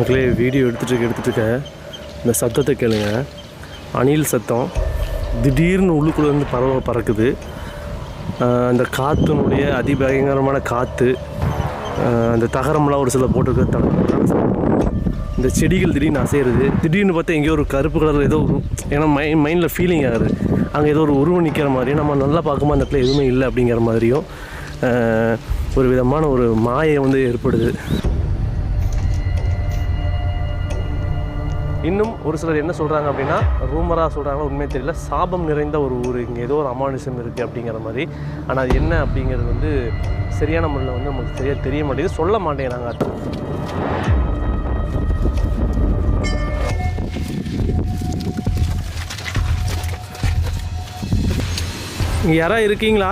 மக்களே வீடியோ எடுத்துட்டு எடுத்துட்டு இந்த சத்தத்தை கேளுங்க. அணில் சத்தம். திடீர்னு உள்ளுக்குள்ளே இருந்து பறவை பறக்குது. அந்த காற்றினுடைய அதிபயங்கரமான காற்று அந்த தகரம்லாம் ஒரு சில போட்டிருக்க தகரம் இந்த செடிகள் திடீர்னு அசைகிறது திடீர்னு பார்த்தா எங்கேயோ ஒரு கருப்பு கலர் ஏதோ ஒரு ஏன்னா மை மைண்டில் ஃபீலிங் ஆகுது அங்கே ஏதோ ஒரு உருவம் நிற்கிற மாதிரியும் நம்ம நல்லா பார்க்கும்போது அந்த இடத்துல எதுவுமே இல்லை அப்படிங்கிற மாதிரியும் ஒரு விதமான ஒரு மாயை வந்து ஏற்படுது. இன்னும் ஒரு சிலர் என்ன சொல்கிறாங்க அப்படின்னா ரூமராக சொல்கிறாங்க உண்மை தெரியல. சாபம் நிறைந்த ஒரு ஊர் இங்கே ஏதோ ஒரு அமானுஷம் இருக்குது அப்படிங்கிற மாதிரி. ஆனால் அது என்ன அப்படிங்கிறது வந்து சரியான முறையில் வந்து நமக்கு சரியாக தெரிய மாட்டேங்குது. சொல்ல மாட்டேங்கிறாங்க அது இங்கே யாராவது இருக்கீங்களா?